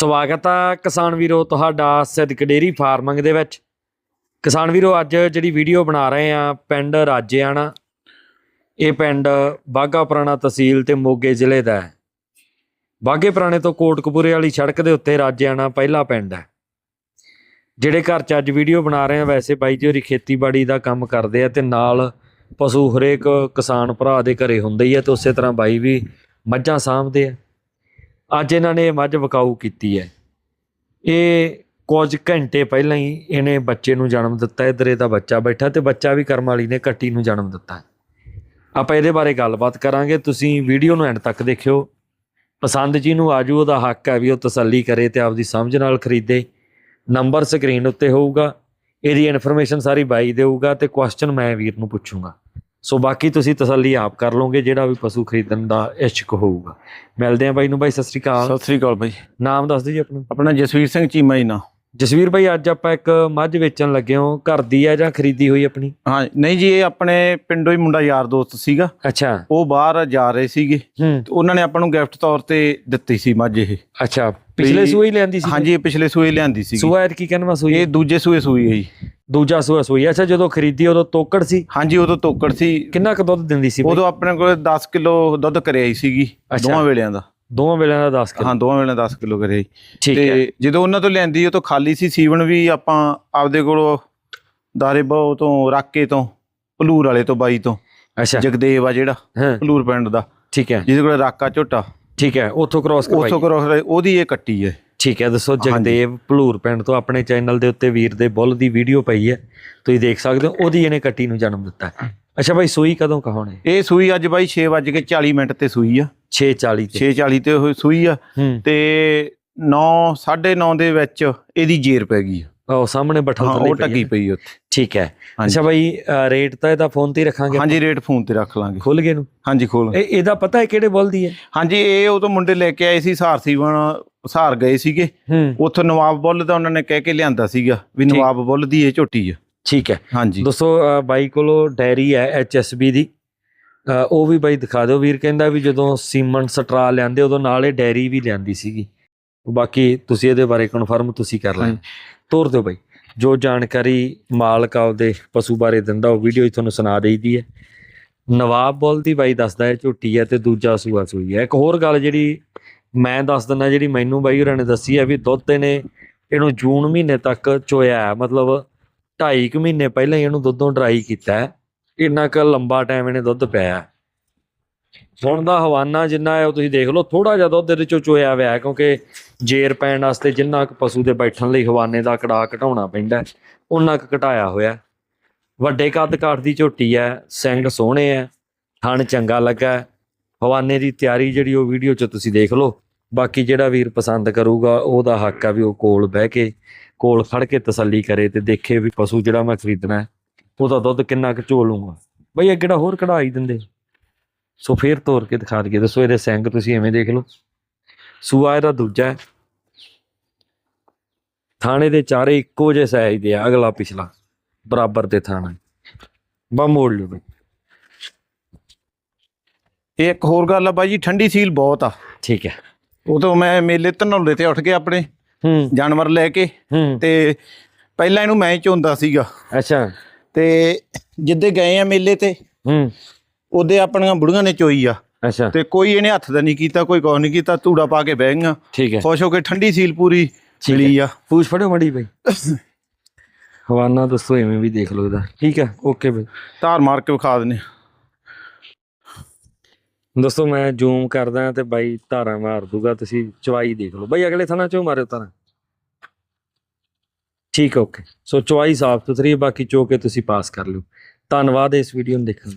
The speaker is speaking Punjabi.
ਸਵਾਗਤ ਆ ਕਿਸਾਨ ਵੀਰੋ ਤੁਹਾਡਾ ਸਿੱਧਕ ਡੇਰੀ ਫਾਰਮਿੰਗ ਦੇ ਵਿੱਚ। ਕਿਸਾਨ ਵੀਰੋ, ਅੱਜ ਜਿਹੜੀ ਵੀਡੀਓ ਬਣਾ ਰਹੇ ਆ, ਪਿੰਡ ਰਾਜੇਆਣਾ। ਇਹ ਪਿੰਡ ਬਾਗਾ ਪੁਰਾਣਾ ਤਹਿਸੀਲ ਤੇ ਮੋਗੇ ਜ਼ਿਲ੍ਹੇ ਦਾ ਹੈ। ਬਾਗੇ ਪੁਰਾਣੇ ਤੋਂ ਕੋਟਕਪੂਰੇ ਵਾਲੀ ਸੜਕ ਦੇ ਉੱਤੇ ਰਾਜੇਆਣਾ ਪਹਿਲਾ ਪਿੰਡ ਹੈ। ਜਿਹੜੇ ਘਰ 'ਚ ਅੱਜ ਵੀਡੀਓ ਬਣਾ ਰਹੇ ਆ, ਵੈਸੇ ਬਾਈ ਜੀ ਹੋਰੀ ਖੇਤੀਬਾੜੀ ਦਾ ਕੰਮ ਕਰਦੇ ਆ ਤੇ ਨਾਲ ਪਸ਼ੂ ਹਰੇਕ ਕਿਸਾਨ ਭਰਾ ਦੇ ਘਰੇ ਹੁੰਦੇ ਹੀ ਆ ਤੇ ਉਸੇ ਤਰ੍ਹਾਂ ਬਾਈ ਵੀ ਮੱਝਾਂ ਸਾਂਭਦੇ ਆ। ਅੱਜ ਇਹਨਾਂ ਨੇ ਇਹ ਮੱਝ ਵਕਾਊ ਕੀਤੀ ਹੈ। ਇਹ ਕੁਝ ਘੰਟੇ ਪਹਿਲਾਂ ਹੀ ਇਹਨੇ ਬੱਚੇ ਨੂੰ ਜਨਮ ਦਿੱਤਾ, ਇਧਰ ਇਹਦਾ ਬੱਚਾ ਬੈਠਾ ਤੇ ਬੱਚਾ ਵੀ ਕਰਮ ਵਾਲੀ ਨੇ ਕੱਟੀ ਨੂੰ ਜਨਮ ਦਿੱਤਾ ਆਪਾਂ ਇਹਦੇ ਬਾਰੇ ਗੱਲਬਾਤ ਕਰਾਂਗੇ, ਤੁਸੀਂ ਵੀਡੀਓ ਨੂੰ ਐਂਡ ਤੱਕ ਦੇਖਿਓ। ਪਸੰਦ ਜੀ ਨੂੰ ਆਜੂ, ਉਹਦਾ ਹੱਕ ਹੈ ਵੀ ਉਹ ਤਸੱਲੀ ਕਰੇ ਤੇ ਆਪਦੀ ਸਮਝ ਨਾਲ ਖਰੀਦੇ। ਨੰਬਰ ਸਕਰੀਨ ਉੱਤੇ ਹੋਊਗਾ, ਇਹਦੀ ਇਨਫੋਰਮੇਸ਼ਨ ਸਾਰੀ ਬਾਈ ਦੇਊਗਾ ਤੇ ਕੁਐਸਚਨ ਮੈਂ ਵੀਰ ਨੂੰ ਪੁੱਛੂੰਗਾ। ਸੋ ਬਾਕੀ ਤੁਸੀਂ ਤਸੱਲੀ ਆਪ ਕਰ ਲਓਗੇ ਜਿਹੜਾ ਵੀ ਪਸ਼ੂ ਖਰੀਦਣ ਦਾ ਇਸ਼ਕ ਹੋਊਗਾ। ਮਿਲਦੇ ਆਂ ਬਾਈ ਨੂੰ ਬਾਈ ਸਤਿ ਸ੍ਰੀ ਅਕਾਲ। ਸਤਿ ਸ੍ਰੀ ਅਕਾਲ ਬਾਈ। ਨਾਮ ਦੱਸ ਦਿਓ ਜੀ ਆਪਣਾ। ਆਪਣਾ ਜਸਵੀਰ ਸਿੰਘ ਚੀਮਾ ਜੀ ਨਾ ਜਸਵੀਰ ਭਾਈ ਅੱਜ ਆਪਾਂ ਇੱਕ ਮੱਝ ਵੇਚਣ ਲੱਗੇ ਹਾਂ। ਘਰ ਦੀ ਹੈ ਜਾਂ ਖਰੀਦੀ ਹੋਈ ਆਪਣੀ? ਹਾਂ ਨਹੀਂ ਜੀ ਇਹ ਆਪਣੇ ਪਿੰਡੋਂ ਹੀ ਮੁੰਡਾ ਯਾਰ ਦੋਸਤ ਸੀਗਾ। ਅੱਛਾ। ਉਹ ਬਾਹਰ ਜਾ ਰਹੇ ਸੀਗੇ। ਉਹਨਾਂ ਨੇ ਆਪਾਂ ਨੂੰ ਗਿਫਟ ਤੌਰ ਤੇ ਦਿੱਤੀ ਸੀ ਮੱਝ ਇਹ। ਅੱਛਾ। ਪਿਛਲੇ ਸੂਏ ਲੈਂਦੀ ਸੀ ਹਾਂਜੀ ਇਹ ਪਿਛਲੇ ਸੂਏ ਲਿਆਂਦੀ ਸੀ ਸੂਆ ਕੀ ਕਹਿੰਦਾ ਸੂਈ? ਇਹ ਦੂਜੇ ਸੂਏ ਸੂਈ ਹੈ ਜੀ। ਦੂਜਾ ਸੂਆ ਸੂਈ। ਅੱਛਾ ਜਦੋਂ ਖਰੀਦੀ ਉਦੋਂ ਤੋਕੜ ਸੀ? ਹਾਂਜੀ ਉਦੋਂ ਤੋਕੜ ਸੀ। ਕਿੰਨਾ ਕੁ ਦੁੱਧ ਦਿੰਦੀ ਸੀ? ਉਦੋਂ ਆਪਣੇ ਕੋਲ 10 ਕਿਲੋ ਦੁੱਧ ਕਰਿਆ ਹੀ ਸੀਗੀ। ਦੋਵਾਂ ਵੇਲਿਆਂ ਦਾ। ਦੋਵਾਂ ਵੇਲਿਆਂ ਦਾ 10 ਕਿਲੋ? ਹਾਂ ਦੋਵਾਂ ਵੇਲਿਆਂ ਦਾ 10 ਕਿਲੋ ਕਰਿਆ ਸੀ। ਠੀਕ ਹੈ। ਤੇ ਜਦੋਂ ਉਹਨਾਂ ਤੋਂ ਲਿਆਂਦੀ ਉਹ ਤੋਂ ਖਾਲੀ ਸੀ ਸੀਵਨ ਵੀ ਆਪਾਂ ਆਪਦੇ ਕੋਲੋਂ ਦਾਰੇ ਬਹੁ ਤੋਂ ਰਾਕੇ ਤੋਂ ਭਲੂਰ ਵਾਲੇ ਤੋਂ ਬਾਈ ਤੋਂ। ਅੱਛਾ। ਜਗਦੇਵ ਆ ਜਿਹੜਾ ਹਾਂ। ਭਲੂਰ ਪਿੰਡ ਦਾ। ਠੀਕ ਹੈ। ਜਿਹਦੇ ਕੋਲ ਰਾਕਾ ਝੋਟਾ। ਠੀਕ ਹੈ ਉੱਥੋਂ ਕ੍ਰਾਸ ਕਰਵਾਈ। ਉਥੋਂ ਕਰੋ ਉਹਦੀ ਇਹ ਕੱਟੀ ਹੈ। ਠੀਕ ਹੈ ਦੱਸੋ। ਜਗਦੇਵ ਭਲੂਰ ਪਿੰਡ ਤੋਂ ਆਪਣੇ ਚੈਨਲ ਦੇ ਉੱਤੇ ਵੀਰ ਦੇ ਬੁੱਲ ਦੀ ਵੀਡੀਓ ਪਈ ਹੈ। ਤੁਸੀਂ ਦੇਖ ਸਕਦੇ ਹੋ ਉਹਦੀ ਇਹਨੇ ਕੱਟੀ ਨੂੰ ਜਨਮ ਦਿੱਤਾ। ਅੱਛਾ ਭਾਈ ਸੂਈ ਕਦੋਂ ਕਹਾਉਣੇ? ਇਹ ਸੂਈ ਅੱਜ ਬਾਈ 6:40 ਮਿੰਟ ਤੇ ਸੂਈ ਆ। 6:40 ਤੇ। 6:40 ਤੇ ਉਹ ਸੂਈ ਆ। ਤੇ 9 9:30 ਦੇ ਵਿੱਚ ਇਹਦੀ ਜੇਰ ਪੈ ਗਈ ਆ। ਉਹ ਸਾਹਮਣੇ ਬਠਲ ਹਾਂ ਉਹ ਹੈ। ਪਈ ਉੱਥੇ। ਠੀਕ ਹੈ। ਅੱਛਾ ਭਾਈ ਅ, ਰੇਟ ਤਾਂ ਇਹਦਾ ਫੋਨ ਤੇ ਹੀ ਰੱਖਾਂਗੇ ਹਾਂਜੀ ਰੇਟ ਫੋਨ ਤੇ ਰੱਖ ਲਾਂਗੇ। ਖੁੱਲ ਗਏ ਨੂੰ? ਹਾਂਜੀ ਖੋਲ ਇਹ ਇਹਦਾ ਪਤਾ ਹੈ ਕਿਹੜੇ ਬੁੱਲ ਦੀ ਹੈ? ਹਾਂਜੀ ਇਹ ਉਹ ਤੋਂ ਮੁੰਡੇ ਲੈ ਕੇ ਆਏ ਸੀ ਸਾਰਸੀ ਬਣ ਸਾਰ ਗਏ ਸੀਗੇ। ਉੱਥੋਂ ਨਵਾਬ ਬੁੱਲ ਦਾ ਉਹਨਾਂ ਨੇ ਕਹਿ ਕੇ ਲਿਆਂਦਾ ਸੀਗਾ ਵੀ। ਨਵਾਬ ਬੁੱਲ ਦੀ ਇਹ ਝੋਟੀ ਆ। ਠੀਕ ਹੈ। ਹਾਂਜੀ। ਦੋਸਤੋ ਬਾਈ ਕੋਲੋਂ ਡੈਰੀ ਹੈ ਐਚਐਸਬੀ ਦੀ। ਅ, ਉਹ ਵੀ ਬਾਈ ਦਿਖਾ ਦਿਓ। ਵੀਰ ਕਹਿੰਦਾ ਵੀ ਜਦੋਂ ਸੀਮਨ ਸਟਰਾ ਲਿਆਂਦੇ ਉਦੋਂ ਨਾਲ ਇਹ ਡੈਰੀ ਵੀ ਲਿਆਂਦੀ ਸੀਗੀ। ਬਾਕੀ ਤੁਸੀਂ ਇਹਦੇ ਬਾਰੇ ਕਨਫਰਮ ਤੁਸੀਂ ਕਰ ਲੈਣਾ। ਤੋਰ ਦਿਓ ਬਾਈ। ਜੋ ਜਾਣਕਾਰੀ ਮਾਲਕ ਆਪਦੇ ਪਸ਼ੂ ਬਾਰੇ ਦਿੰਦਾ ਉਹ ਵੀਡੀਓ ਹੀ ਤੁਹਾਨੂੰ ਸੁਣਾ ਦੇਈਦੀ ਹੈ। ਨਵਾਬ ਬੁੱਲ ਦੀ ਬਾਈ ਦੱਸਦਾ ਹੈ ਝੋਟੀ ਹੈ ਤੇ ਦੂਜਾ ਸੂਆ ਸੂਈ ਹੈ। ਇੱਕ ਹੋਰ ਗੱਲ ਜਿਹੜੀ ਮੈਂ ਦੱਸ ਦਿੰਦਾ ਜਿਹੜੀ ਮੈਨੂੰ ਬਾਈ ਹੋਰਾਂ ਨੇ ਦੱਸੀ ਹੈ ਵੀ ਦੁੱਧ ਨੇ ਇਹਨੂੰ ਜੂਨ ਮਹੀਨੇ ਤੱਕ ਚੋਇਆ ਮਤਲਬ ਢਾਈ ਕੁ ਮਹੀਨੇ ਪਹਿਲਾਂ ਹੀ ਇਹਨੂੰ ਦੁੱਧੋਂ ਡਰਾਈ ਕੀਤਾ ਹੈ। ਇੰਨਾ ਕੁ ਲੰਬਾ ਟਾਈਮ ਇਹਨੇ ਦੁੱਧ ਪਿਆ। ਹੁਣ ਦਾ ਹਵਾਨਾ ਜਿੰਨਾ ਹੈ ਉਹ ਤੁਸੀਂ ਦੇਖ ਲਓ ਥੋੜਾ ਜਿਹਾ ਦੁੱਧ ਇਹਦੇ ਚੋਂ ਚੋਇਆ ਹੋਇਆ ਹੈ ਕਿਉਂਕਿ ਜੇਰ ਪੈਣ ਵਾਸਤੇ ਜਿੰਨਾ ਕੁ ਪਸ਼ੂ ਦੇ ਬੈਠਣ ਲਈ ਹਵਾਨੇ ਦਾ ਕੜਾ ਘਟਾਉਣਾ ਪੈਂਦਾ ਹੈ, ਉਹਨਾਂ ਕੁ ਘਟਾਇਆ ਹੋਇਆ ਵੱਡੇ ਕੱਦ ਕਾਠ ਦੀ ਝੋਟੀ ਹੈ ਸਿੰਘ ਸੋਹਣੇ ਹੈ ਥਣ ਚੰਗਾ ਲੱਗਾ ਹਵਾਨੇ ਦੀ ਤਿਆਰੀ ਜਿਹੜੀ ਉਹ ਵੀਡੀਓ 'ਚ ਤੁਸੀਂ ਦੇਖ ਲਓ ਬਾਕੀ ਜਿਹੜਾ ਵੀਰ ਪਸੰਦ ਕਰੂਗਾ ਉਹਦਾ ਹੱਕ ਆ ਵੀ ਉਹ ਕੋਲ ਬਹਿ ਕੇ ਕੋਲ ਖੜ ਕੇ ਤਸੱਲੀ ਕਰੇ ਤੇ ਦੇਖੇ ਵੀ ਪਸ਼ੂ ਜਿਹੜਾ ਮੈਂ ਖਰੀਦਣਾ ਉਹਦਾ ਦੁੱਧ ਕਿੰਨਾ ਕੁ ਝੋਲੂਗਾ। ਬਈ ਇਹ ਕਿਹੜਾ ਹੋਰ ਕਢਾਈ ਦਿੰਦੇ? ਸੋ ਫੇਰ ਤੋੜ ਕੇ ਦਿਖਾ ਦਈਏ। ਦੱਸੋ ਇਹਦੇ ਸਿੰਘ ਤੁਸੀਂ ਐਵੇਂ ਦੇਖ ਲਓ। ਸੂਆ ਇਹਦਾ ਦੂਜਾ ਹੈ। ਥਾਣੇ ਦੇ ਚਾਰੇ ਇੱਕੋ ਜਿਹੇ ਸਾਈਜ਼ ਦੇ ਆ ਅਗਲਾ ਪਿਛਲਾ। ਬਰਾਬਰ ਦੇ ਥਾਣਾ। ਬਾ ਮੋੜ ਲਿਓ ਬਈ। ਇਹ ਇੱਕ ਹੋਰ ਗੱਲ ਆ ਬਾਈ ਜੀ ਠੰਡੀ ਸੀਲ ਬਹੁਤ ਆ। ਠੀਕ ਹੈ। ਉਹ ਤੋਂ ਮੈਂ ਮੇਲੇ ਧਨੌਲੇ ਤੇ ਉੱਠ ਕੇ ਆਪਣੇ ਹੂੰ। ਜਾਨਵਰ ਲੈ ਕੇ ਤੇ ਪਹਿਲਾਂ ਇਹਨੂੰ ਮੈਂ ਚੋਂਦਾ ਸੀਗਾ। ਅੱਛਾ। ਤੇ ਜਿੱਦੇ ਗਏ ਆ ਮੇਲੇ ਤੇ ਹੂੰ। ਉਹਦੇ ਆਪਣੀਆਂ ਬੁੜੀਆਂ ਨੇ ਚੋਈ ਆ। ਅੱਛਾ। ਤੇ ਕੋਈ ਇਹਨੇ ਹੱਥ ਦਾ ਨਹੀਂ ਕੀਤਾ ਕੋਈ ਕੁਛ ਨਹੀਂ ਕੀਤਾ ਧੂੜਾ ਪਾ ਕੇ ਬਹਿ ਗਈਆਂ। ਠੀਕ ਹੈ। ਖੁਸ਼ ਹੋ ਕੇ ਠੰਡੀ ਸੀਲ ਪੂਰੀ। ਮਿਲੀ ਆ। ਪੂਛ ਫੜਿਓ ਮੜੀ ਬਈ। ਹਵਾਨਾ ਦੱਸੋ ਐਵੇਂ ਵੀ ਦੇਖ ਲਓ ਇਹਦਾ। ਠੀਕ ਹੈ ਓਕੇ ਬਈ। ਧਾਰ ਮਾਰ ਕੇ ਵਿਖਾ ਦਿੰਨੇ ਦੋਸਤੋ ਮੈਂ ਜ਼ੂਮ ਕਰਦਾ ਤੇ ਬਾਈ ਧਾਰਾਂ ਮਾਰ ਦੂਗਾ ਤੁਸੀਂ ਚਵਾਈ ਦੇਖ ਲਓ। ਬਾਈ ਅਗਲੇ ਥਾਣਾ ਚੋਂ ਮਾਰਿਓ ਧਾਰਾਂ। ਠੀਕ ਓਕੇ। ਸੋ ਚਵਾਈ ਸਾਫ਼ ਸੁਥਰੀ ਹੈ ਬਾਕੀ ਚੋ ਕੇ ਤੁਸੀਂ ਪਾਸ ਕਰ ਲਿਓ। ਧੰਨਵਾਦ ਇਸ ਵੀਡੀਓ ਨੂੰ ਦੇਖਣ